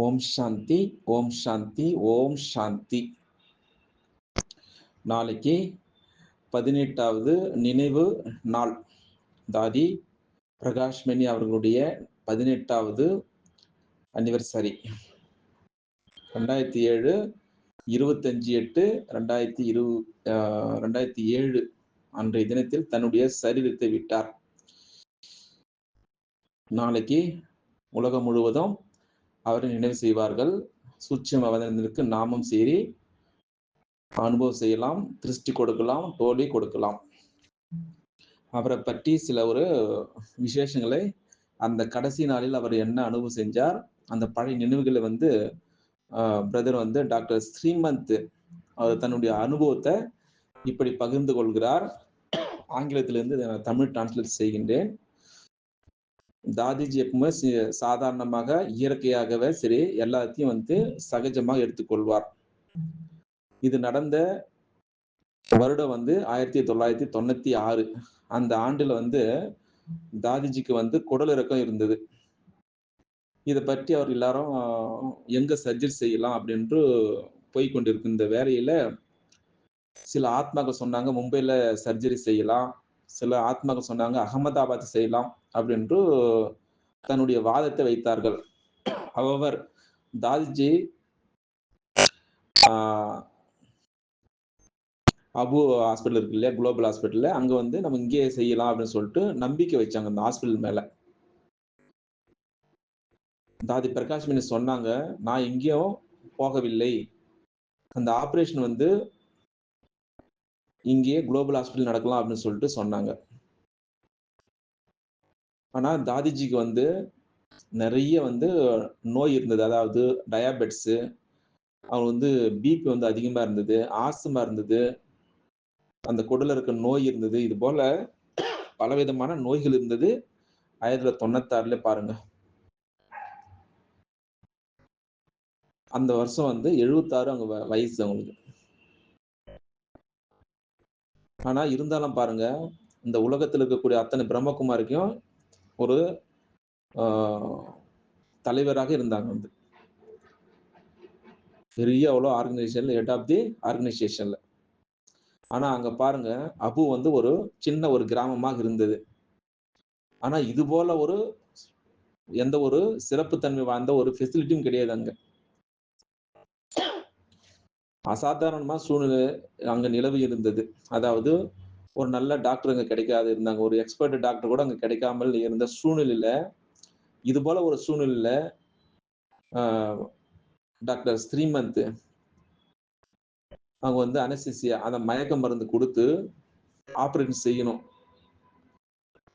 ஓம் சாந்தி ஓம் சாந்தி ஓம் சாந்தி. நாளைக்கு பதினெட்டாவது நினைவு நாள். தாதி பிரகாஷ்மணி அவர்களுடைய பதினெட்டாவது அனிவர்சரி ரெண்டாயிரத்தி ஏழு இருபத்தஞ்சு எட்டு ரெண்டாயிரத்தி இரு ரெண்டாயிரத்தி ஏழு அன்றைய தினத்தில் தன்னுடைய சரீரத்தை விட்டார். நாளைக்கு உலகம் முழுவதும் அவரை நினைவு செய்வார்கள். சூட்சம் அவதனத்திற்கு நாமம் சேரி அனுபவம் செய்யலாம் திருஷ்டி கொடுக்கலாம் தோல்வி கொடுக்கலாம். அவரை பற்றி சில ஒரு விசேஷங்களை அந்த கடைசி நாளில் அவர் என்ன அனுபவம் செஞ்சார் அந்த பழைய நினைவுகளை வந்து பிரதர் வந்து டாக்டர் ஸ்ரீமந்த் அவர் தன்னுடைய அனுபவத்தை இப்படி பகிர்ந்து கொள்கிறார். ஆங்கிலத்திலிருந்து தமிழ் டிரான்ஸ்லேட் செய்கின்றேன். தாதிஜி எப்பவுமே சாதாரணமாக இயற்கையாகவே சரி எல்லாத்தையும் வந்து சகஜமாக எடுத்துக்கொள்வார். இது நடந்த வருடம் வந்து ஆயிரத்தி தொள்ளாயிரத்தி தொண்ணூத்தி ஆறு. அந்த ஆண்டுல வந்து தாதிஜிக்கு வந்து குடல் இறக்கம் இருந்தது. இதை பற்றி அவர் எல்லாரும் எங்க சர்ஜரி செய்யலாம் அப்படின்ட்டு போய் கொண்டிருக்கு இந்த வேலையில சில ஆத்மாக்கள் சொன்னாங்க மும்பையில சர்ஜரி செய்யலாம். சில ஆத்மாக்கள் சொன்னாங்க அகமதாபாத் செய்யலாம். அப்படின்று தன்னுடைய வாதத்தை வைத்தார்கள். அவர் தாதிஜி அபு ஹாஸ்பிட்டல் இருக்கு இல்லையா? குளோபல் ஹாஸ்பிட்டல்ல அங்க வந்து நம்ம இங்கேயே செய்யலாம் அப்படின்னு சொல்லிட்டு நம்பிக்கை வச்சாங்க அந்த ஹாஸ்பிட்டல் மேல. தாதி பிரகாஷ் மினி சொன்னாங்க நான் எங்கேயும் போகவில்லை. அந்த ஆப்ரேஷன் வந்து இங்கேயே குளோபல் ஹாஸ்பிட்டல் நடக்கலாம் அப்படின்னு சொல்லிட்டு சொன்னாங்க. ஆனா தாதிஜிக்கு வந்து நிறைய வந்து நோய் இருந்தது. அதாவது டயாபெட்ஸு அவங்க வந்து பிபி வந்து அதிகமா இருந்தது ஆசுமா இருந்தது அந்த குடல இருக்க நோய் இருந்தது. இது போல பலவிதமான நோய்கள் இருந்தது. ஆயிரத்தி தொள்ளாயிரத்தி தொண்ணூத்தாறுல பாருங்க. அந்த வருஷம் வந்து எழுபத்தாறு அவங்க வயசு அவங்களுக்கு. ஆனா இருந்தாலும் பாருங்க இந்த உலகத்தில் இருக்கக்கூடிய அத்தனை பிரம்மகுமாரிக்கும் ஒரு தலைவராக இருந்தாங்க வந்து. பெரிய அவ்வளோ ஆர்கனைசேஷன்ல ஹெட் ஆஃப் தி ஆர்கனைசேஷன்ல ஆனா அங்க பாருங்க அபு வந்து ஒரு சின்ன ஒரு கிராமமாக இருந்தது. ஆனா இது போல ஒரு எந்த ஒரு சிறப்புத்தன்மை வாய்ந்த ஒரு ஃபெசிலிட்டியும் கிடையாது அங்க. அசாதாரணமா சூழ்நிலை அங்க நிலவு இருந்தது. அதாவது ஒரு நல்ல டாக்டர் அங்கே கிடைக்காது. இருந்தாங்க. ஒரு எக்ஸ்பர்ட் டாக்டர் கூட அங்கே கிடைக்காமல் இருந்த சூழ்நிலையில் இது போல் ஒரு சூழ்நிலையில் டாக்டர் ஸ்ரீமந்த் அவங்க வந்து அனசிசியா அந்த மயக்க மருந்து கொடுத்து ஆப்ரேஷன் செய்யணும்.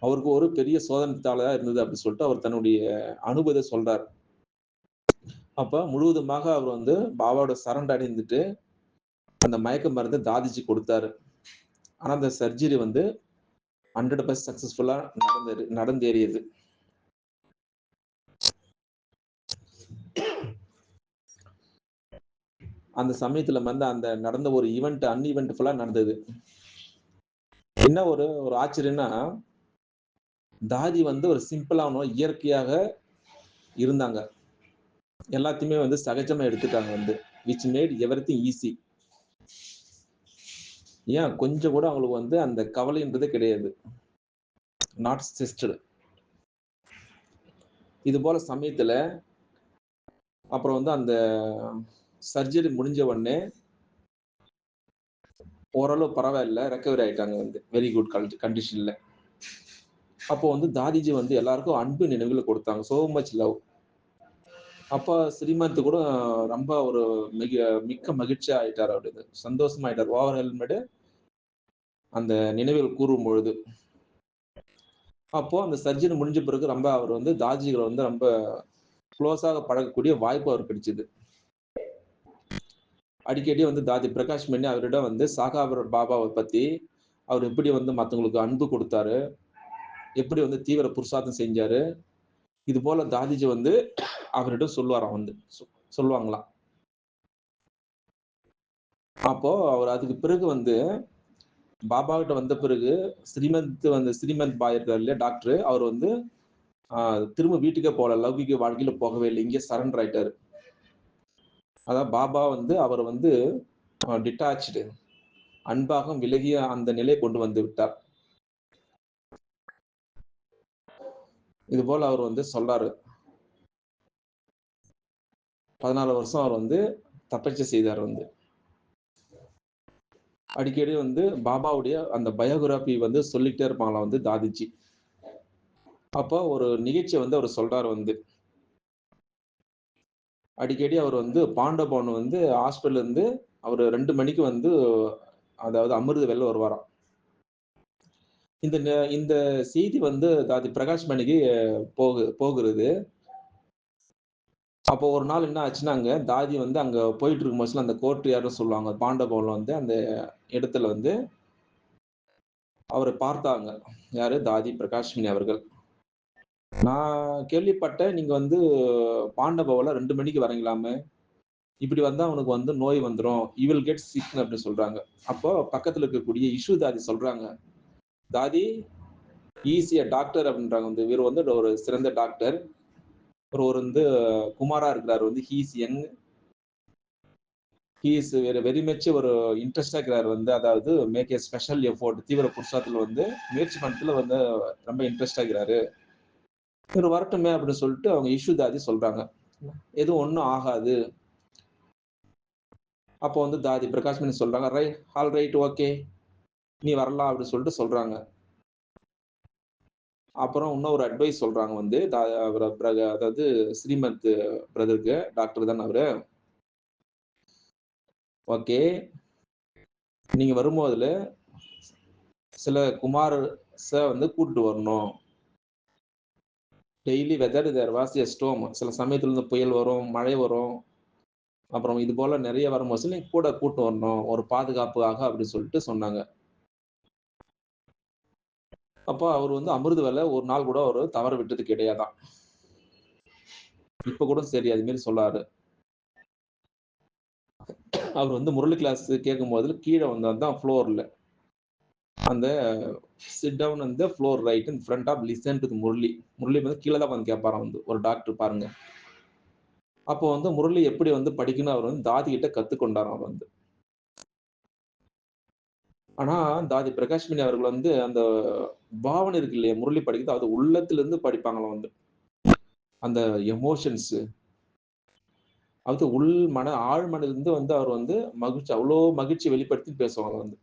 அவருக்கு ஒரு பெரிய சோதனைத்தாளா இருந்தது அப்படின்னு சொல்லிட்டு அவர் தன்னுடைய அனுபவத்தை சொல்றார். அப்ப முழுவதுமாக அவர் வந்து பாபாவோட சரண்ட் அடைந்துட்டு அந்த மயக்க மருந்து தாதிச்சு கொடுத்தாரு. ஆனால் அந்த சர்ஜரி வந்து ஹண்ட்ரட் பர்சன்ட் சக்ஸஸ்ஃபுல்லாக நடந்து நடந்தேறியது. அந்த சமயத்துல வந்து அந்த நடந்த ஒரு ஈவெண்ட் அன் ஈவெண்ட் நடந்தது. என்ன ஒரு ஒரு ஆச்சரியம்னா தாதி வந்து ஒரு சிம்பிளான இயற்கையாக இருந்தாங்க. எல்லாத்தையுமே வந்து சகஜமா எடுத்துட்டாங்க வந்து. Which made everything easy ஏன்? கொஞ்சம் கூட அவங்களுக்கு வந்து அந்த கவலைன்றது கிடையாது. நாட் சிஸ்டர் இது போல சமயத்துல அப்புறம் வந்து அந்த சர்ஜரி முடிஞ்ச உடனே ஓரளவு பரவாயில்ல ரெக்கவரி ஆயிட்டாங்க வந்து. வெரி குட் கண்டிஷன்ல அப்போ வந்து தாதிஜி வந்து எல்லாருக்கும் அன்பு நினைவுகளை கொடுத்தாங்க. சோ மச் லவ் அப்போ ஸ்ரீமந்த் கூட ரொம்ப ஒரு மிக மிக்க மகிழ்ச்சி ஆயிட்டார் அப்படின்னு சந்தோஷமா ஆயிட்டார். ஓவர் ஹெல்மெட் அந்த நினைவுகள் கூறும் பொழுது அப்போ அந்த சர்ஜரி முடிஞ்ச பிறகு ரொம்ப அவர் வந்து தாஜிகளை வந்து ரொம்ப க்ளோஸாக பழகக்கூடிய வாய்ப்பு அவர் கிடைச்சது. அடிக்கடி வந்து தாதி பிரகாஷ் மணி அவரிடம் வந்து சாகாபர் பாபாவை பத்தி அவர் எப்படி வந்து மற்றவங்களுக்கு அன்பு கொடுத்தாரு எப்படி வந்து தீவிர புருஷார்த்தம் செஞ்சாரு இது போல தாதிஜி வந்து அவரிடம் சொல்லுவாராம் வந்து சொல்லுவாங்களாம். அப்போ அவர் அதுக்கு பிறகு வந்து பாபா கிட்ட வந்த பிறகு ஸ்ரீமந்த் வந்து ஸ்ரீமந்த் பாய் இருக்கார் இல்லையா டாக்டர் அவர் வந்து திரும்ப வீட்டுக்கே போகல லௌகிக வாழ்க்கையில போகவே இல்லை இங்கே சரண்டர் ஆயிட்டாரு அதாவது பாபா வந்து அவர் வந்து டிட்டாச்சு அன்பாக விலகிய அந்த நிலையை கொண்டு வந்து விட்டார். இது போல அவர் வந்து சொல்றாரு. 14 வருஷம் அவர் வந்து தப்பச்சை செய்தார் வந்து. அடிக்கடி வந்து பாபாவுடைய அந்த பயோகிராஃபி வந்து சொல்லிட்டே இருப்பாங்களாம் வந்து தாதிஜி. அப்போ ஒரு நிகழ்ச்சியை வந்து அவர் சொல்றாரு வந்து. அடிக்கடி அவர் வந்து பாண்டபவன் வந்து ஹாஸ்பிட்டல் இருந்து அவர் ரெண்டு மணிக்கு வந்து அதாவது அமிர்த வெளில வருவாராம். இந்த இந்த செய்தி வந்து தாதி பிரகாஷ் மணிக்கு போகு போகிறது அப்போ ஒரு நாள் என்ன ஆச்சுன்னா அங்கே தாதி வந்து அங்கே போயிட்டு இருக்கும் பட்சத்துல அந்த கோர்ட் யாரும் சொல்லுவாங்க. பாண்டபவன்ல வந்து அந்த இடத்துல வந்து அவரை பார்த்தாங்க. யாரு? தாதி பிரகாஷ்மினி அவர்கள். நான் கேள்விப்பட்டேன், நீங்க வந்து பாண்டபவில் ரெண்டு மணிக்கு வரீங்களாமே. இப்படி வந்தா அவனுக்கு வந்து நோய் வந்துடும் யூ வில் கெட் சிக் அப்படின்னு சொல்றாங்க. அப்போ பக்கத்துல இருக்கக்கூடிய இஷு தாதி சொல்றாங்க. தாதி ஈஸியா டாக்டர் அப்படின்றாங்க வந்து. இவர் வந்து ஒரு சிறந்த டாக்டர். ஒரு வந்து குமாரா இருக்கிறார் வந்து. He's young. He is very much ஒரு இன்ட்ரெஸ்ட்டா இருக்கிறார் வந்து. அதாவது மேக் ஏ ஸ்பெஷல் எஃபோர்ட் தீவிர புருஷார்த்தத்துல வந்து முயற்சி பண்றதுல வந்து ரொம்ப இன்ட்ரெஸ்ட்டா இருக்கிறாரு. இவர் வரட்டுமே அப்படின்னு சொல்லிட்டு அவங்க இஷ்யூ தாதி சொல்றாங்க. எதுவும் ஒன்றும் ஆகாது. அப்போ வந்து தாதி பிரகாஷ் மீன் சொல்றாங்க, ரைட் ஆல் ரைட் ஓகே. நீ வரலாம்" அப்படின்னு சொல்லிட்டு சொல்றாங்க. அப்புறம் இன்னும் ஒரு அட்வைஸ் சொல்றாங்க வந்து தா அதாவது ஸ்ரீமத் பிரதருக்கு. டாக்டர் தான் அவரு. ஓகே. நீங்க வரும்போதுல சில குமாரஸ வந்து கூட்டிட்டு வரணும். Daily weather there was a சில சமயத்துல வந்து புயல் வரும், மழை வரும். அப்புறம் இது போல நிறைய வரும்போது நீங்க கூட கூட்டு வரணும். ஒரு பாதுகாப்புக்காக அப்படின்னு சொல்லிட்டு சொன்னாங்க. அப்போ அவர் வந்து அமிர்த வேலை ஒரு நாள் கூட அவர் தவற விட்டது கிடையாதான் இப்ப கூட சரி அது மாரி சொல்லாரு. அவர் வந்து முரளி கிளாஸ் போதில் கீழே வந்தால் தான் ஃப்ளோரில் அந்த sit down on floor right in front of listen to Murali. Murali வந்து கீழே தான் வந்து கேட்பாராம் வந்து. ஒரு டாக்டர் பாருங்க. அப்போ வந்து முரளி எப்படி வந்து படிக்கணும் அவர் வந்து தாதி கிட்ட கத்துக்கொண்டாராம் அவர் வந்து. ஆனா தாதி பிரகாஷ்மணி அவர்கள் வந்து அந்த பாவனை இருக்கு இல்லையா? முரளி படிக்கிறது அது உள்ளத்துலேருந்து படிப்பாங்களாம் வந்து. அந்த எமோஷன்ஸ் அது உள் மன ஆழ் மனதிலிருந்து வந்து அவர் வந்து மகிழ்ச்சி அவ்வளோ மகிழ்ச்சி வெளிப்படுத்தி பேசுவாங்க வந்து.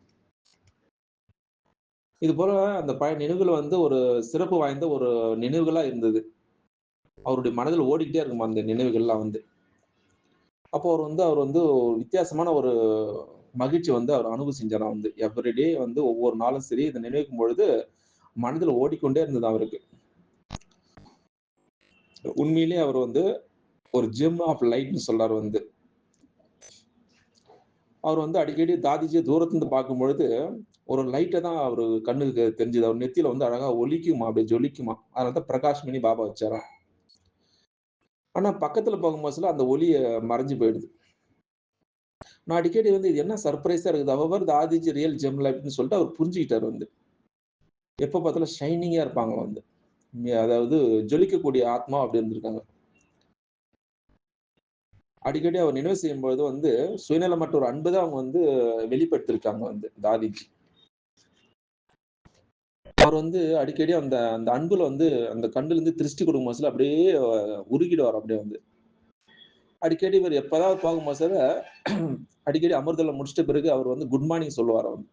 இது போல அந்த பழைய நினைவுகள் வந்து ஒரு சிறப்பு வாய்ந்த ஒரு நினைவுகளா இருந்தது. அவருடைய மனதில் ஓடிக்கிட்டே இருக்கும் அந்த நினைவுகள்லாம் வந்து. அப்போ அவர் வந்து அவர் வந்து வித்தியாசமான ஒரு மகிழ்ச்சி வந்து அவர் அனுபவம் செஞ்சாராம் வந்து. எவ்ரிடே வந்து ஒவ்வொரு நாளும் சரி இதை நினைக்கும் பொழுது மனதில் ஓடிக்கொண்டே இருந்தது அவருக்கு. உண்மையிலேயே அவர் வந்து ஒரு ஜிம் ஆஃப் லைட்னு சொல்றாரு வந்து. அவர் வந்து அடிக்கடி தாதிஜிய தூரத்துலேருந்து பார்க்கும்பொழுது, ஒரு லைட்டை தான் அவரு கண்ணுக்கு தெரிஞ்சது. அவர் நெத்தியில வந்து அழகா ஒலிக்குமா, அப்படியே ஜொலிக்குமா. அதனால தான் பிரகாஷ்மணி பாபா வச்சாராம். ஆனா பக்கத்துல போகும்போதுல அந்த ஒலியை மறைஞ்சு போயிடுது. நான் அடிக்கடி வந்து இது என்ன சர்ப்ரைஸா இருக்குது. அவர் தாதிஜி ரியல் ஜெம் லைட்ன்னு சொல்லிட்டு அவர் புரிஞ்சுக்கிட்டார் வந்து. எப்ப பார்த்தாலும் ஷைனிங்கா இருப்பாங்க வந்து. அதாவது ஜொலிக்கக்கூடிய ஆத்மா அப்படி இருந்திருக்காங்க. அடிக்கடி அவர் நினைவு செய்யும்போது வந்து சுயநலமற்ற ஒரு அன்பு தான் அவங்க வந்து வெளிப்படுத்திருக்காங்க வந்து தாதிஜி. அவர் வந்து அடிக்கடி அந்த அந்த அன்புல வந்து அந்த கண்ணுலருந்து திருஷ்டி கொடுக்கும் மசில அப்படியே உருகிடுவார் அப்படியே வந்து. அடிக்கடி இவர் எப்பதாவது மசில அடிக்கடி அமிர்தல முடிச்சிட்ட பிறகு அவர் வந்து குட் மார்னிங் சொல்லுவார் வந்து.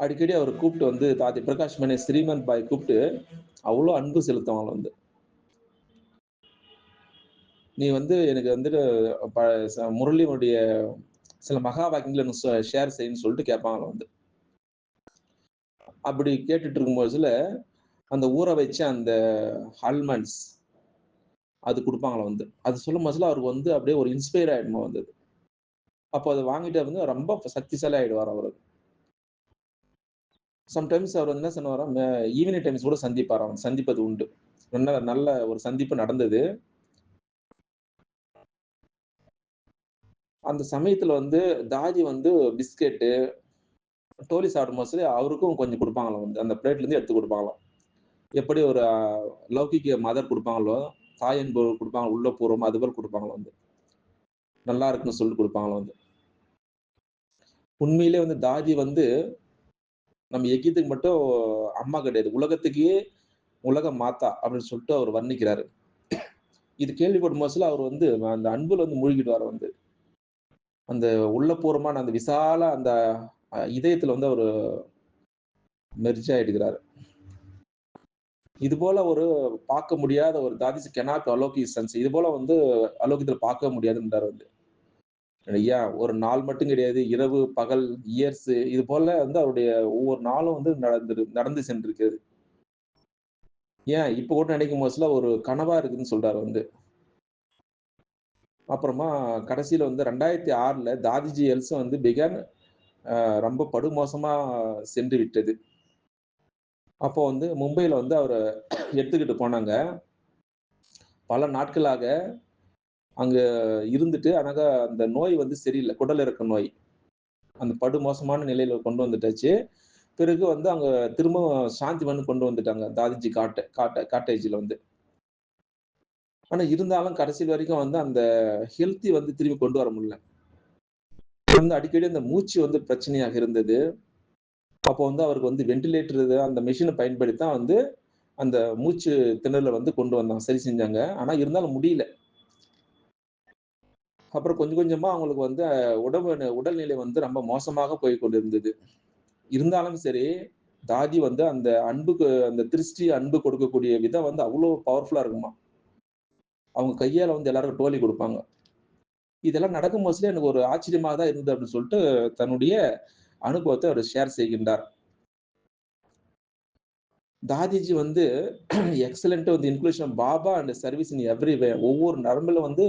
அடிக்கடி அவர் கூப்பிட்டு வந்து தாதி பிரகாஷ் மணி ஸ்ரீமந்த் பாய் கூப்பிட்டு அவ்வளோ அன்பு செலுத்துவாங்க வந்து. நீ வந்து எனக்கு வந்துட்டு ப ச முரளியினுடைய சில மகா வாக்கியங்களை ஷேர் செய்யுன்னு சொல்லிட்டு கேட்பாங்களாம் வந்து. அப்படி கேட்டுட்டு இருக்கும்போதுல அந்த ஊற வச்ச அந்த ஹால்மண்ட்ஸ் அது கொடுப்பாங்களா வந்து. அது சொல்லும் போதுல அவருக்கு வந்து அப்படியே ஒரு இன்ஸ்பயர் ஆயிடுமா வந்தது அப்போ அதை வாங்கிட்டு வந்து ரொம்ப சக்திசாலி ஆயிடுவார் அவர் சம்டைம்ஸ் அவர் என்ன சொன்னாராம், ஈவினிங் டைம்ஸ் கூட சந்திப்பார் அவன் சந்திப்பது உண்டு. நல்ல நல்ல ஒரு சந்திப்பு நடந்தது. அந்த சமயத்துல வந்து தாஜி வந்து பிஸ்கெட்டு டோலி சாப்பிடும்போது அவருக்கும் கொஞ்சம் கொடுப்பாங்களாம் வந்து. அந்த பிளேட்ல இருந்து எடுத்து கொடுப்பாங்களாம் எப்படி ஒரு லௌகிக மதர் குடுப்பாங்களோ, தாய் உள்ள குடுப்பாங்க, அது போல் கொடுப்பாங்களோ வந்து. நல்லா இருக்குன்னு சொல்லிட்டு கொடுப்பாங்களோ வந்து. உண்மையிலே வந்து தாஜி வந்து நம்ம எகிப்துக்கு மட்டும் அம்மா கிடையாது. உலகத்துக்கே உலக மாத்தா அப்படின்னு சொல்லிட்டு அவர் வர்ணிக்கிறாரு. இது கேள்விப்படும் போதுல அவர் வந்து அந்த அன்புல வந்து மூழ்கிடுவார் வந்து. அந்த உள்ளபூர்வமான அந்த விசால அந்த இதயத்துல வந்து அவர் மெர்ஜ் ஆயிடுகிறாரு. இது போல ஒரு பார்க்க முடியாத ஒரு தாதிஸ் கெனாக் அலோகி சன்ஸ். இது போல வந்து அலோகத்துல பார்க்க முடியாதுன்றார் வந்து. ஐயா ஒரு நாள் மட்டும் கிடையாது. இரவு, பகல், இயர்ஸ் இது போல வந்து அவருடைய ஒவ்வொரு நாளும் வந்து நடந்து நடந்து சென்றிருக்கிறது ஏன் இப்ப கூட நினைக்கும் போதுல ஒரு கனவா இருக்குதுன்னு சொல்றாரு வந்து. அப்புறமா கடைசியில் வந்து 2006ல தாதிஜி ஹெல்த் வந்து பிகான் ரொம்ப படுமோசமாக சென்று விட்டது. அப்போ வந்து மும்பையில் வந்து அவரை எடுத்துக்கிட்டு போனாங்க. பல நாட்களாக அங்கே இருந்துட்டு ஆனாக்க அந்த நோய் வந்து சரியில்லை குடல் இறக்க நோய். அந்த படுமோசமான நிலையில் கொண்டு வந்துட்டாச்சு. பிறகு வந்து அங்கே திரும்பவும் சாந்திவன் கொண்டு வந்துட்டாங்க. தாதிஜி காட்டை காட்டை காட்டேஜில் வந்து. ஆனா இருந்தாலும் கடைசி வரைக்கும் வந்து அந்த ஹெல்த்தி வந்து திரும்பி கொண்டு வர முடியல. வந்து அடிக்கடி அந்த மூச்சு வந்து பிரச்சனையாக இருந்தது. அப்போ வந்து அவருக்கு வந்து வெண்டிலேட்டர் அந்த மிஷினை பயன்படுத்தி தான் வந்து அந்த மூச்சு திணறலை வந்து கொண்டு வந்தாங்க. சரி செஞ்சாங்க. ஆனா இருந்தாலும் முடியல. அப்புறம் கொஞ்சம் கொஞ்சமா அவங்களுக்கு வந்து உடம்பு உடல்நிலை வந்து ரொம்ப மோசமாக போய் கொண்டிருந்தது. இருந்தாலும் சரி, தாதி வந்து அந்த அன்புக்கு அந்த திருஷ்டி அன்பு கொடுக்கக்கூடிய விதம் வந்து அவ்வளோ பவர்ஃபுல்லா இருக்குமா அவங்க கையால் வந்து எல்லாருக்கும் டோலி கொடுப்பாங்க இதெல்லாம் நடக்கும் போதுல எனக்கு ஒரு ஆச்சரியமாக தான் இருந்தது அப்படின்னு சொல்லிட்டு தன்னுடைய அனுபவத்தை அவர் ஷேர் செய்கின்றார். தாதிஜி வந்து எக்ஸலண்ட் வந்து inclusion Baba and service in everywhere. ஒவ்வொரு நரம்புல வந்து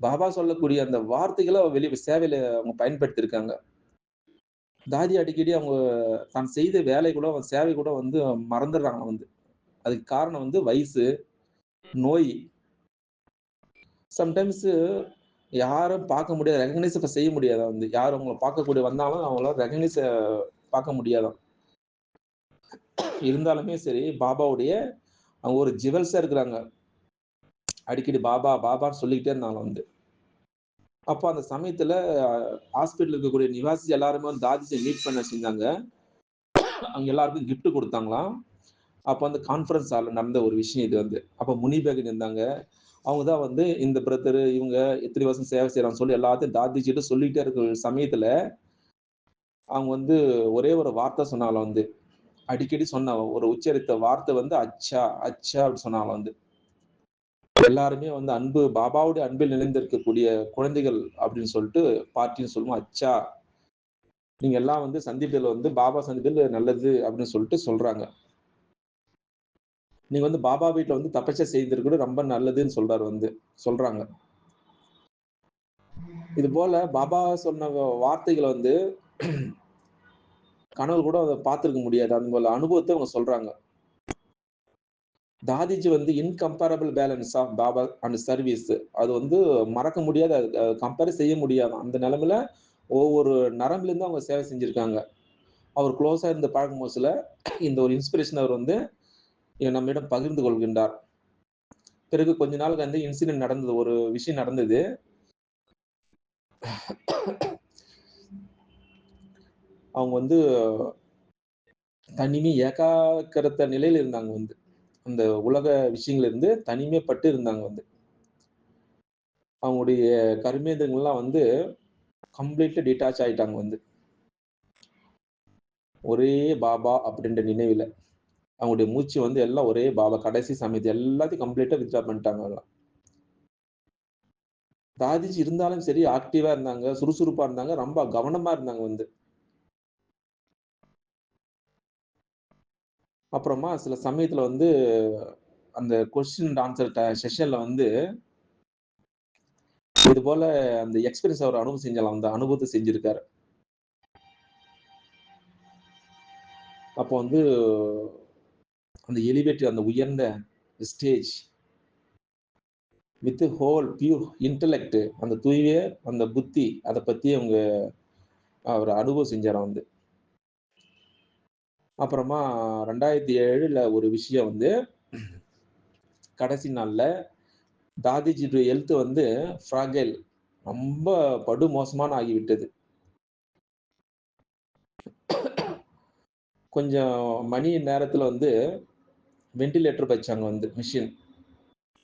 பாபா சொல்லக்கூடிய அந்த வார்த்தைகளை வெளி சேவையில அவங்க பயன்படுத்தியிருக்காங்க. தாதி அடிக்கடி அவங்க தான் செய்த வேலை கூட சேவை கூட வந்து மறந்துடுறாங்க வந்து. அதுக்கு காரணம் வந்து வயசு, நோய். சம்டைம்ஸ் யாரும் பார்க்க முடியாது. ரெகக்னைஸ் இப்போ செய்ய முடியாதா வந்து. யார் அவங்கள பார்க்கக்கூடிய வந்தாலும் அவங்களால ரெகக்னைஸ் பார்க்க முடியாதான் இருந்தாலுமே சரி, பாபாவுடைய அவங்க ஒரு ஜுவல்ஸா இருக்கிறாங்க. அடிக்கடி பாபா, பாபான்னு சொல்லிக்கிட்டே இருந்தாங்களாம் வந்து. அப்போ அந்த சமயத்துல ஹாஸ்பிட்டல் இருக்கக்கூடிய நிவாசி எல்லாருமே வந்து தாதிஜை மீட் பண்ண செஞ்சாங்க. அவங்க எல்லாருக்கும் கிஃப்ட் கொடுத்தாங்களாம் அப்போ அந்த கான்ஃபரன்ஸ் ஹாலில் நடந்த ஒரு விஷயம் இது வந்து. அப்போ முனிபேகன் இருந்தாங்க. அவங்க தான் வந்து இந்த பிரதர் இவங்க எத்தனை வருஷம் சேவை செய்றாங்கன்னு சொல்லி எல்லாத்தையும் தாதிஜிட்ட சொல்லிட்டே இருக்கிற சமயத்துல அவங்க வந்து ஒரே ஒரு வார்த்தை சொன்னாலும் வந்து. அடிக்கடி சொன்ன ஒரு உச்சரித்த வார்த்தை வந்து அச்சா, அச்சா அப்படின்னு சொன்னாலும் வந்து. எல்லாருமே வந்து அன்பு பாபாவுடைய அன்பில் நிலைந்திருக்கக்கூடிய குழந்தைகள் அப்படின்னு சொல்லிட்டு பார்ட்டின்னு சொல்லுவோம். அச்சா. நீங்க எல்லாம் வந்து சந்திப்பில் வந்து பாபா சந்திப்பில் நல்லது அப்படின்னு சொல்லிட்டு சொல்றாங்க. நீங்க வந்து பாபா வீட்டுல வந்து தபஸ்யா செய்திருக்கிறது ரொம்ப நல்லதுன்னு சொல்றாரு வந்து. சொல்றாங்க. இது போல பாபா சொன்ன வார்த்தைகளை வந்து கனவு கூட அதை பார்த்துருக்க முடியாது. அந்த போல அனுபவத்தை அவங்க சொல்றாங்க. தாதிஜி வந்து incomparable balance of Baba and service. அது வந்து மறக்க முடியாது அ கம்பேர் செய்ய முடியாது அந்த நிலைமையில ஒவ்வொரு நரம்புலேருந்து அவங்க சேவை செஞ்சிருக்காங்க. அவர் க்ளோஸாக இருந்து பார்க்கும்போதுல இந்த ஒரு இன்ஸ்பிரேஷன் அவர் வந்து நம்மிடம் பகிர்ந்து கொள்கின்றார். பிறகு கொஞ்ச நாளுக்கு வந்து இன்சிடென்ட் நடந்தது. ஒரு விஷயம் நடந்தது. அவங்க வந்து தனிமை ஏகாக்கிரத்த நிலையில இருந்தாங்க வந்து. அந்த உலக விஷயங்கள்ல இருந்து தனிமைப்பட்டு இருந்தாங்க வந்து. அவங்களுடைய கர்மேந்திரங்கள்லாம் வந்து கம்ப்ளீட்லி டிட்டாச் ஆயிட்டாங்க வந்து. ஒரே பாபா அப்படின்ற நினைவில் அவங்களுடைய மூச்சு வந்து எல்லாம் ஒரே பாபா. கடைசி சமயத்து எல்லாத்தையும் கம்ப்ளீட்டா வித்ரா பண்ணிட்டாங்க தாதிஜி இருந்தாலும் சரி ஆக்டிவா இருந்தாங்க, சுறுசுறுப்பா இருந்தாங்க, ரொம்ப கவனமா இருந்தாங்க வந்து. அப்புறமா சில சமயத்துல வந்து அந்த கொஸ்டின் ஆன்சர் ட செஷன்ல வந்து இது போல அந்த எக்ஸ்பீரியன்ஸ் அவர் அனுபவம் செஞ்சலாம். அந்த அனுபவத்தை செஞ்சிருக்காரு. அப்போ வந்து அந்த எலிவேட்டர் அந்த உயர்ந்த stage with whole pure intellect அந்த தூய அந்த புத்தி அதை பத்தி அவங்க அவர் அனுபவம் செஞ்சாராம் வந்து. அப்புறமா 2007ல ஒரு விஷயம் வந்து கடைசி நாள்ல தாதிஜியுடைய ஹெல்த் வந்து ஃப்ராகைல் ரொம்ப படு மோசமான ஆகிவிட்டது கொஞ்சம் மணி நேரத்துல வந்து வெண்டிலேட்டர் வச்சாங்க வந்து மிஷின்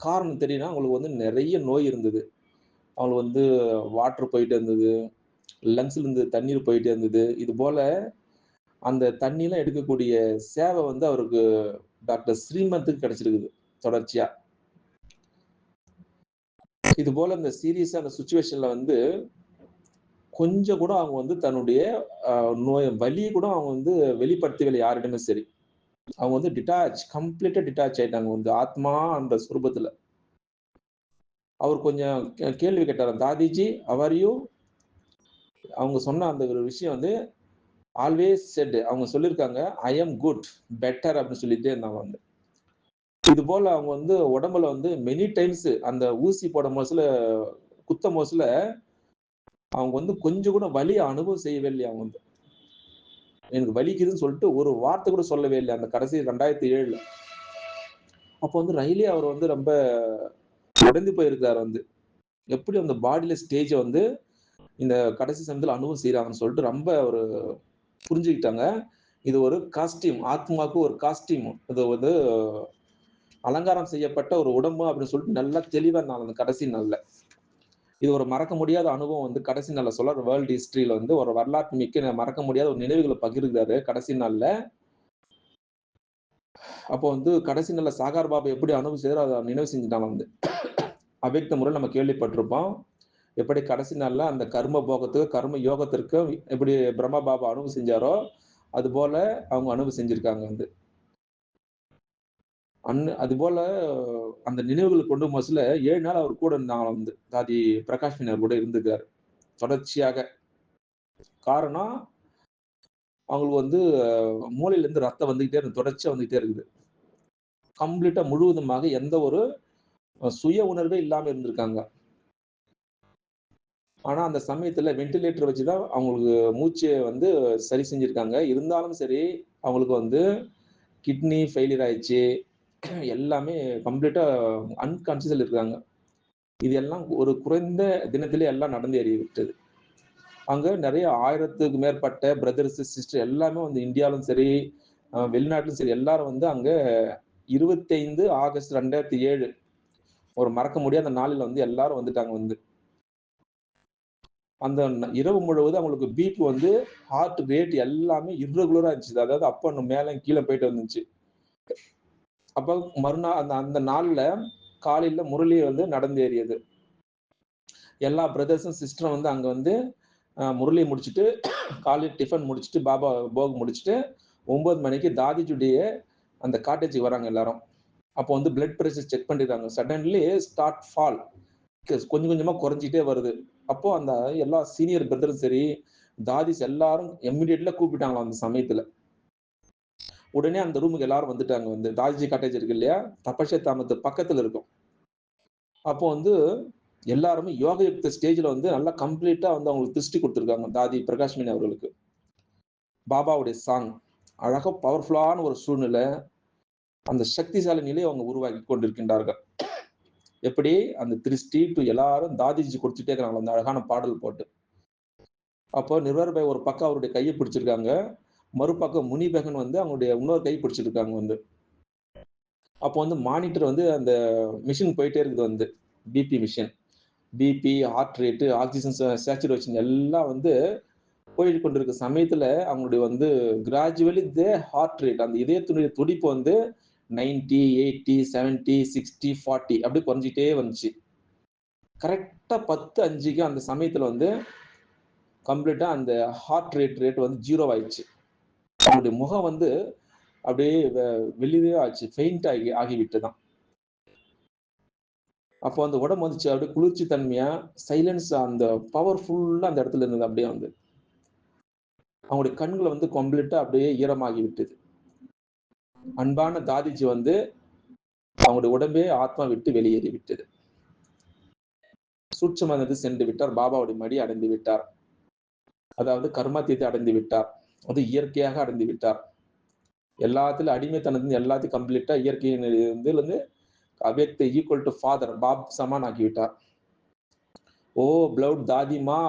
காரணம் தெரியும்னா அவங்களுக்கு வந்து நிறைய நோய் இருந்தது. அவங்களுக்கு வந்து வாட்டர் போயிட்டு இருந்தது. லங்ஸ்ல இருந்து தண்ணீர் போயிட்டு இருந்தது. இது போல அந்த தண்ணியெலாம் எடுக்கக்கூடிய சேவை வந்து அவருக்கு டாக்டர் ஸ்ரீமந்துக்கு கிடைச்சிருக்குது தொடர்ச்சியா. இது போல இந்த அந்த சுச்சுவேஷன்ல வந்து கொஞ்சம் கூட அவங்க வந்து தன்னுடைய நோய் வலியை கூட அவங்க வந்து வெளிப்படுத்தவில்லை யாரிடமே சரி. அவங்க வந்து டிட்டாச் கம்ப்ளீட்டா டிட்டாச் ஆயிட்டாங்க. வந்து ஆத்மா அந்த சுரூபத்துல. அவர் கொஞ்சம் கேள்வி கேட்டார் தாதிஜி அவரையும் அவங்க சொன்ன அந்த ஒரு விஷயம் வந்து ஆல்வேஸ் செட் அவங்க சொல்லியிருக்காங்க ஐ எம் குட் பெட்டர் அப்படின்னு சொல்லிட்டே இருந்தாங்க வந்து இது போல அவங்க வந்து உடம்புல வந்து மெனி டைம்ஸ் அந்த ஊசி போட போதுல குத்த மோசுல அவங்க வந்து கொஞ்சம் கூட வலி அனுபவம் செய்யவே இல்லையா அவங்க வந்து. எனக்கு வலிக்குதுன்னு சொல்லிட்டு ஒரு வார்த்தை கூட சொல்லவே இல்லை. அந்த கடைசி ரெண்டாயிரத்தி ஏழுல. அப்போ வந்து ரயிலே அவர் வந்து ரொம்ப உடைந்து போயிருக்கிறார் வந்து. எப்படி அந்த பாடியில ஸ்டேஜை வந்து இந்த கடைசி சமயத்தில் அனுபவம் செய்யறாங்கன்னு சொல்லிட்டு ரொம்ப ஒரு புரிஞ்சுக்கிட்டாங்க. இது ஒரு காஸ்டியூம் ஆத்மாவுக்கு ஒரு காஸ்டியூம் இது வந்து அலங்காரம் செய்யப்பட்ட ஒரு உடம்பு அப்படின்னு சொல்லிட்டு நல்லா தெளிவா இருந்தாங்க அந்த கடைசி நாள்ல. இது ஒரு மறக்க முடியாத அனுபவம் வந்து கடைசி நாளில் சொல்ற வேர்ல்டு ஹிஸ்டரியில வந்து ஒரு வரலாற்று மிக்க மறக்க முடியாத ஒரு நினைவுகளை பகிர்ந்தாரு கடைசி நாளில். அப்போ வந்து கடைசி நாளில் சாகார் பாபா எப்படி அனுபவம் செய்தாரோ அதை நினைவு செஞ்சுட்டாங்க வந்து. அவ்வக்த முறை நம்ம கேள்விப்பட்டிருப்போம். எப்படி கடைசி நாளில் அந்த கர்ம போகத்துக்கு கர்ம யோகத்திற்கும் எப்படி பிரம்ம பாபா அனுபவம் செஞ்சாரோ அது போல அவங்க அனுபவம் செஞ்சிருக்காங்க வந்து. அன்னு அது போல அந்த நினைவுகள் கொண்டு மோசில ஏழு நாள் அவர் கூட இருந்தாங்க வந்து தாதி பிரகாஷ் மீனர் கூட இருந்திருக்கார். தொடர்ச்சியாக. காரணம் அவங்களுக்கு வந்து மூளையிலேருந்து ரத்தம் வந்துக்கிட்டே இருக்கு தொடர்ச்சியாக வந்துக்கிட்டே இருக்குது. கம்ப்ளீட்டாக முழுவதுமாக எந்த ஒரு சுய உணர்வே இல்லாமல் இருந்திருக்காங்க. ஆனால் அந்த சமயத்துல வென்டிலேட்டர் வச்சுதான் அவங்களுக்கு மூச்சை வந்து சரி செஞ்சுருக்காங்க. இருந்தாலும் சரி அவங்களுக்கு வந்து கிட்னி ஃபெயிலியர் ஆயிடுச்சு. எல்லாமே கம்ப்ளீட்டா அன்கான்சியஸில் இருக்காங்க. இது எல்லாம் ஒரு குறைந்த தினத்திலே எல்லாம் நடந்து ஏறி விட்டது அங்க நிறைய ஆயிரத்துக்கு மேற்பட்ட பிரதர்ஸ் சிஸ்டர் எல்லாமே வந்து இந்தியாவிலும் சரி வெளிநாட்டிலும் சரி எல்லாரும் வந்து அங்க இருபத்தைந்து ஆகஸ்ட் ரெண்டாயிரத்தி ஏழு ஒரு மறக்க முடியாத நாளில் வந்து எல்லாரும் வந்துட்டாங்க வந்து. அந்த இரவு முழுவதும் அவங்களுக்கு பீட் வந்து ஹார்ட் ரேட் எல்லாமே irregular-ஆ இருந்துச்சு. அதாவது அப்போ மேலே கீழே போயிட்டு வந்துச்சு. அப்ப மறுநாள் அந்த அந்த நாள்ல காலையில முரளி வந்து நடந்தேறியது. எல்லா பிரதர்ஸும் சிஸ்டரும் வந்து அங்க வந்து முரளி முடிச்சுட்டு காலையில் டிஃபன் முடிச்சுட்டு பாபா போக் முடிச்சுட்டு ஒன்பது மணிக்கு தாதிஜுடைய அந்த காட்டேஜுக்கு வராங்க எல்லாரும். அப்போ வந்து பிளட் ப்ரெஷர் செக் பண்ணிடுறாங்க சடன்லி ஸ்டார்ட் ஃபால் கொஞ்சம் கொஞ்சமாக குறைஞ்சிட்டே வருது. அப்போ அந்த எல்லா சீனியர் பிரதரும் சரி தாதிஸ் எல்லாரும் இம்மிடியட்ல கூப்பிட்டாங்களாம் அந்த சமயத்துல. உடனே அந்த ரூமுக்கு எல்லாரும் வந்துட்டாங்க. வந்து தாதிஜி காட்டேஜ் இருக்கு இல்லையா? தபஷ தாமத்து பக்கத்துல இருக்கும். அப்போ வந்து எல்லாருமே யோக யுக்த ஸ்டேஜ்ல வந்து நல்லா கம்ப்ளீட்டா வந்து அவங்களுக்கு திருஷ்டி கொடுத்துருக்காங்க தாதி பிரகாஷ்மினி அவர்களுக்கு. பாபாவுடைய சாங் அழகா பவர்ஃபுல்லான ஒரு சூழ்நிலை. அந்த சக்திசாலி நிலையை அவங்க உருவாக்கி கொண்டிருக்கின்றார்கள். எப்படி? அந்த திருஷ்டி டு எல்லாரும் தாதிஜி கொடுத்துட்டே இருக்கிறாங்க அந்த அழகான பாடல் போட்டு. அப்போ நிர்வர் பாய் ஒரு பக்கம் அவருடைய கையை பிடிச்சிருக்காங்க. மறுபக்கம் முனிபகன் வந்து அவங்களுடைய இன்னொரு கை பிடிச்சிருக்காங்க வந்து. அப்போ வந்து மானிட்டர் வந்து அந்த மிஷின் போயிட்டே இருக்குது வந்து BP machine BP heart rate oxygen saturation எல்லாம் வந்து போயிட்டு கொண்டிருக்க சமயத்துல அவங்களுடைய வந்து கிராஜுவலி தே ஹார்ட் ரேட் அந்த இதயத்தினுடைய துடிப்பு வந்து ninety eighty seventy sixty forty அப்படி குறைஞ்சிட்டே வந்துச்சு. கரெக்டாக பத்து அஞ்சுக்கு அந்த சமயத்தில் வந்து கம்ப்ளீட்டாக அந்த ஹார்ட் ரேட் ரேட் வந்து ஜீரோ ஆயிடுச்சு. அவனுடைய முகம் வந்து அப்படியே வெ- வெளியே ஆச்சு ஃபெயிண்ட் ஆகி ஆகிவிட்டுதான் அப்போ அந்த உடம்பு வந்துச்சு அப்படியே குளிர்ச்சி தன்மையா சைலன்ஸ் அந்த பவர்ஃபுல்லா அந்த இடத்துல இருந்தது அப்படியே வந்து. அவங்களுடைய கண்களை வந்து கம்ப்ளீட்டா அப்படியே ஈரமாகி விட்டது அன்பான தாதிஜி வந்து அவங்களுடைய உடம்பே ஆத்மா விட்டு வெளியேறி விட்டது சூட்சமானது சென்று விட்டார் பாபாவுடைய மடி அடைந்து விட்டார். அதாவது கர்மாத்தியத்தை அடைந்து விட்டார். அது இயற்கையாக அடைந்து விட்டார். எல்லாத்திலும் அடிமைத்தனத்துல எல்லாத்தையும் கம்ப்ளீட்டா இயற்கையின் இதுல அவ்யக்த ஈக்குவல் டு ஃபாதர் பாப் சமான் ஆக்கிவிட்டார். ஓ பிளவுட் தாதிமா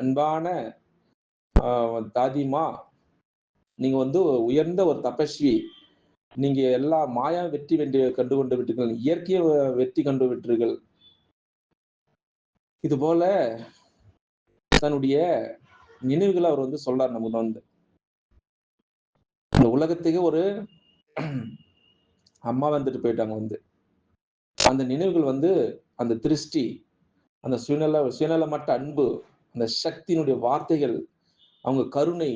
அன்பான தாதிமா நீங்க வந்து உயர்ந்த ஒரு தபஸ்வி நீங்க எல்லா மாயா வெற்றி வென்று கண்டு கொண்டு விட்டீர்கள் இயற்கைய வெற்றி கண்டு விட்டீர்கள். இது போல தன்னுடைய நினைவுகளை அவர் வந்து சொல்றார் நமக்கு வந்து. இந்த உலகத்துக்கு ஒரு அம்மா வந்துட்டு போயிட்டாங்க வந்து. அந்த நினைவுகள் வந்து அந்த திருஷ்டி அந்த சுயநல சுயநலமற்ற அன்பு அந்த சக்தியினுடைய வார்த்தைகள் அவங்க கருணை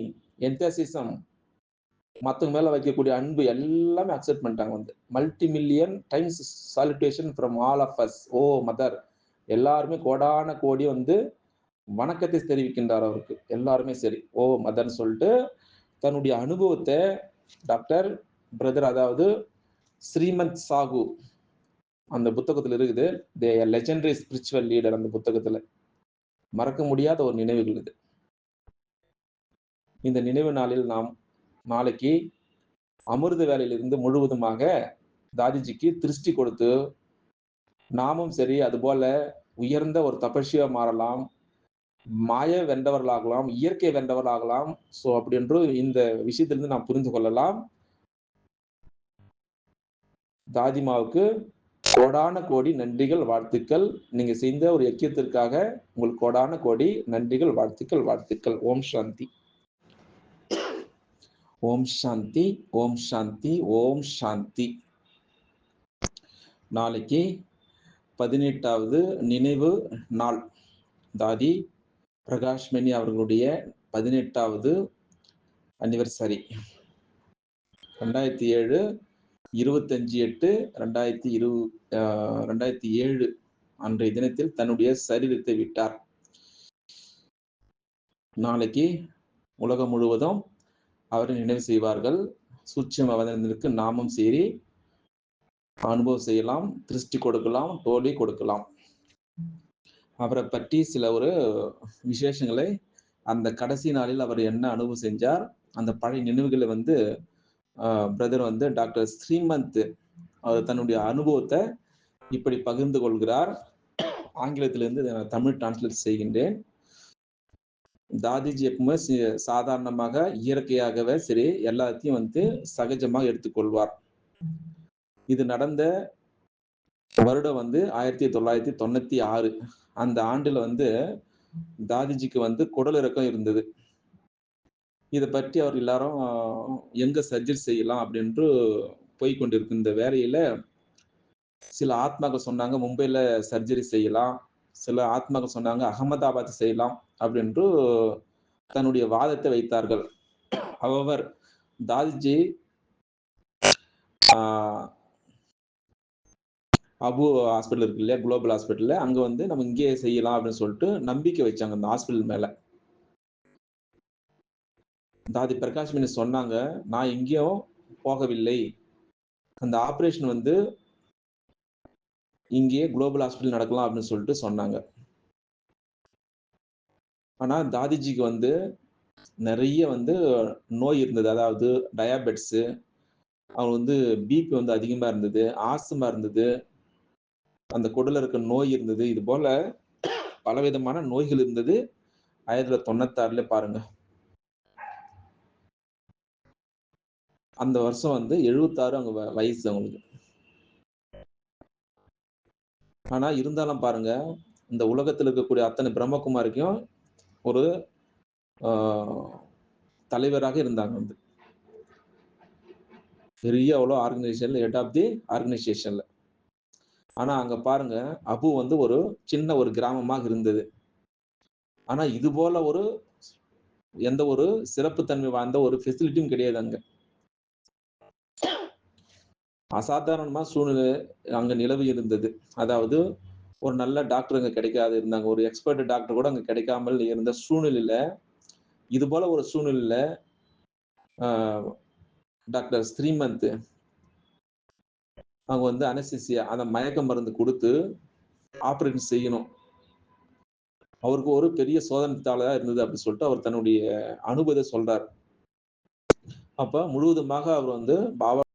என்தாசிசம் மற்றவங்க மேல வைக்கக்கூடிய அன்பு எல்லாமே அக்செப்ட் பண்ணிட்டாங்க வந்து. Multi million times salutation from all of us O mother எல்லாருமே கோடான கோடி வந்து வணக்கத்தை தெரிவிக்கின்றார் அவருக்கு. எல்லாருமே சரி ஓ மதர்ன்னு சொல்லிட்டு தன்னுடைய அனுபவத்தை டாக்டர் பிரதர் அதாவது ஸ்ரீமந்த் சாகு அந்த புத்தகத்தில் இருக்குது. த லெஜண்டரி ஸ்பிரிச்சுவல் லீடர் அந்த புத்தகத்தில். மறக்க முடியாத ஒரு நினைவுகள் இது. இந்த நினைவு நாளில் நாம் நாளைக்கு அமிர்த வேலையிலிருந்து முழுவதுமாக தாதிஜிக்கு திருஷ்டி கொடுத்து நாமும் சரி அதுபோல உயர்ந்த ஒரு தபஸ்வியா மாறலாம். மாய வென்றவர்களாகலாம் இயற்கை வென்றவர்களாகலாம். சோ அப்படி என்று இந்த விஷயத்திலிருந்து நாம் புரிந்து கொள்ளலாம். தாதிமாவுக்கு கோடான கோடி நன்றிகள் வாழ்த்துக்கள். நீங்க செய்த ஒரு ஐக்கியத்திற்காக உங்களுக்கு கோடான கோடி நன்றிகள் வாழ்த்துக்கள் வாழ்த்துக்கள். ஓம் சாந்தி. ஓம் சாந்தி ஓம் சாந்தி ஓம் சாந்தி. நாளைக்கு பதினெட்டாவது நினைவு நாள். தாதி பிரகாஷ் பிரகாஷ்மணி அவர்களுடைய பதினெட்டாவது அனிவர்சரி ரெண்டாயிரத்தி ஏழு இருபத்தஞ்சு எட்டு ரெண்டாயிரத்தி இரு ரெண்டாயிரத்தி ஏழு அன்றைய தினத்தில் தன்னுடைய சரீரத்தை விட்டார். நாளைக்கு உலகம் முழுவதும் அவரை நினைவு செய்வார்கள். சூட்சம் அவதற்கு நாமும் சேரி அனுபவம் செய்யலாம் திருஷ்டி கொடுக்கலாம் டோலி கொடுக்கலாம். அவரை பற்றி சில ஒரு விசேஷங்களை அந்த கடைசி நாளில் அவர் என்ன அனுபவம் செஞ்சார் அந்த பழைய நினைவுகளை வந்து பிரதர் வந்து டாக்டர் ஸ்ரீமந்த் அவர் தன்னுடைய அனுபவத்தை இப்படி பகிர்ந்து கொள்கிறார். ஆங்கிலத்திலிருந்து இதை நான் தமிழ் டிரான்ஸ்லேட் செய்கின்றேன். தாதிஜி எப்பவுமே சாதாரணமாக இயற்கையாகவே சரி எல்லாத்தையும் வந்து சகஜமாக எடுத்துக்கொள்வார். இது நடந்த வருடம் வந்து ஆயிரத்தி தொள்ளாயிரத்தி தொண்ணூத்தி ஆறு. அந்த ஆண்டுல வந்து தாதிஜிக்கு வந்து குடல் இறக்கம் இருந்தது. இதை பற்றி அவர் எல்லாரும் எங்க சர்ஜரி செய்யலாம் அப்படின்ட்டு போய் கொண்டிருக்கு இந்த வேலையில சில ஆத்மாக்கள் சொன்னாங்க மும்பையில சர்ஜரி செய்யலாம். சில ஆத்மாக்கள் சொன்னாங்க அகமதாபாத் செய்யலாம் அப்படின்ட்டு தன்னுடைய வாதத்தை வைத்தார்கள். அவர் தாதிஜி ஆஹ், அபு ஹாஸ்பிட்டல் இருக்கு இல்லையா? குளோபல் ஹாஸ்பிட்டல்ல அங்க வந்து நம்ம இங்கேயே செய்யலாம் அப்படின்னு சொல்லிட்டு நம்பிக்கை வச்சாங்க அந்த ஹாஸ்பிட்டல் மேல. தாதி பிரகாஷ் மினி சொன்னாங்க நான் எங்கேயும் போகவில்லை. அந்த ஆப்ரேஷன் வந்து இங்கேயே குளோபல் ஹாஸ்பிட்டல் நடக்கலாம் அப்படின்னு சொல்லிட்டு சொன்னாங்க. ஆனா தாதிஜிக்கு வந்து நிறைய வந்து நோய் இருந்தது. அதாவது டயாபெட்ஸு அவங்க வந்து பிபி வந்து அதிகமாக இருந்தது ஆஸ்துமா இருந்தது. அந்த குடல இருக்க நோய் இருந்தது. இது போல பலவிதமான நோய்கள் இருந்தது. ஆயிரத்தி தொள்ளாயிரத்தி தொண்ணூத்தாறுல பாருங்க. அந்த வருஷம் வந்து எழுபத்தாறு அவங்க வ- வயசு அவங்களுக்கு. ஆனா இருந்தாலும் பாருங்க இந்த உலகத்தில் இருக்கக்கூடிய அத்தனை பிரம்மகுமாரிக்கும் ஒரு ஆஹ், தலைவராக இருந்தாங்க வந்து. பெரிய அவ்வளோ ஆர்கனைசேஷன்ல ஹெட் ஆஃப் தி ஆர்கனைசேஷன்ல ஆனா அங்க பாருங்க அபு வந்து ஒரு சின்ன ஒரு கிராமமாக இருந்தது. ஆனா இது போல ஒரு எந்த ஒரு சிறப்புத்தன்மை வாய்ந்த ஒரு ஃபெசிலிட்டியும் கிடையாது அங்க. அசாதாரணமா சூழ்நிலை அங்க நிலவி இருந்தது. அதாவது ஒரு நல்ல டாக்டர் அங்க கிடைக்காது. இருந்தாங்க. ஒரு எக்ஸ்பர்ட் டாக்டர் கூட அங்க கிடைக்காமல் இருந்த சூழ்நிலையில இது போல ஒரு சூழ்நிலையில டாக்டர் ஸ்ரீமந்த் அவங்க வந்து அனசிசியா அந்த மயக்க மருந்து கொடுத்து ஆப்ரேஷன் செய்யணும். அவருக்கு ஒரு பெரிய சோதனைத்தாளா இருந்தது அப்படின்னு சொல்லிட்டு அவர் தன்னுடைய அனுபவத்தை சொல்றார். அப்ப முழுவதுமாக அவர் வந்து பாபா